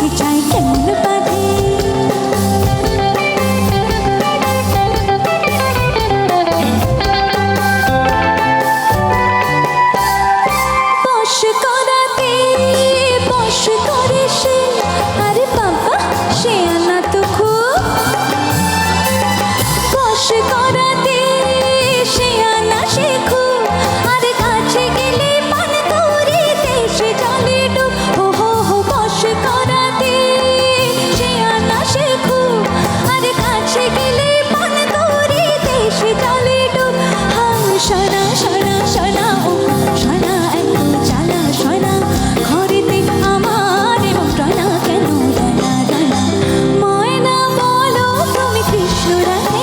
ที่ใจเต็ม should I?